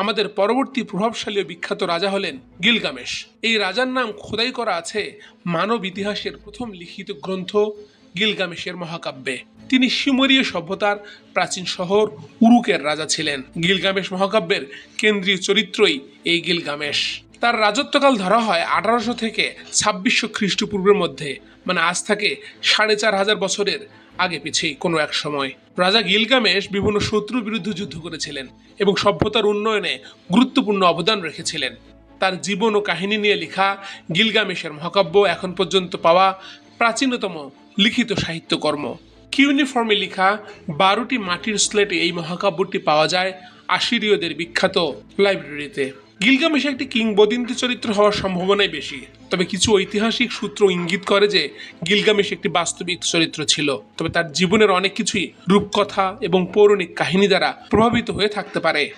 আমাদের পরবর্তী প্রভাবশালী ও বিখ্যাত রাজা হলেন গিলগামেশ। এই রাজার নাম খোদাই করা আছে মানব ইতিহাসের প্রথম লিখিত গ্রন্থ গিলগামেশের মহাকাব্যে। তিনি সিমরীয় সভ্যতার প্রাচীন শহর উরুকের রাজা ছিলেন। গিলগামেশ মহাকাব্যের কেন্দ্রীয় চরিত্রই এই গিলগামেশ। তার রাজত্বকাল ধরা হয় আঠারোশো থেকে ছাব্বিশশো খ্রিস্টপূর্বের মধ্যে। মানে আজ থেকে সাড়ে চার হাজার বছরের আগে পিছিয়ে কোনো এক সময়। রাজা গিলগামেশ বিভিন্ন শত্রুর বিরুদ্ধে যুদ্ধ করেছিলেন এবং সভ্যতার উন্নয়নে গুরুত্বপূর্ণ অবদান রেখেছিলেন। তার জীবন ও কাহিনী নিয়ে লেখা গিলগামেশের মহাকাব্য এখন পর্যন্ত পাওয়া প্রাচীনতম লিখিত সাহিত্যকর্ম। কিউনিফর্মে লেখা বারোটি মাটির স্লেটে এই মহাকাব্যটি পাওয়া যায় আশিরীয়দের বিখ্যাত লাইব্রেরিতে। গিলগামেশ একটি কিংবদন্তি চরিত্র হওয়ার সম্ভাবনাই বেশি। তবে কিছু ঐতিহাসিক সূত্র ইঙ্গিত করে যে গিলগামেশ একটি বাস্তবিক চরিত্র ছিল। তবে তার জীবনের অনেক কিছুই রূপকথা এবং পৌরাণিক কাহিনী দ্বারা প্রভাবিত হয়ে থাকতে পারে।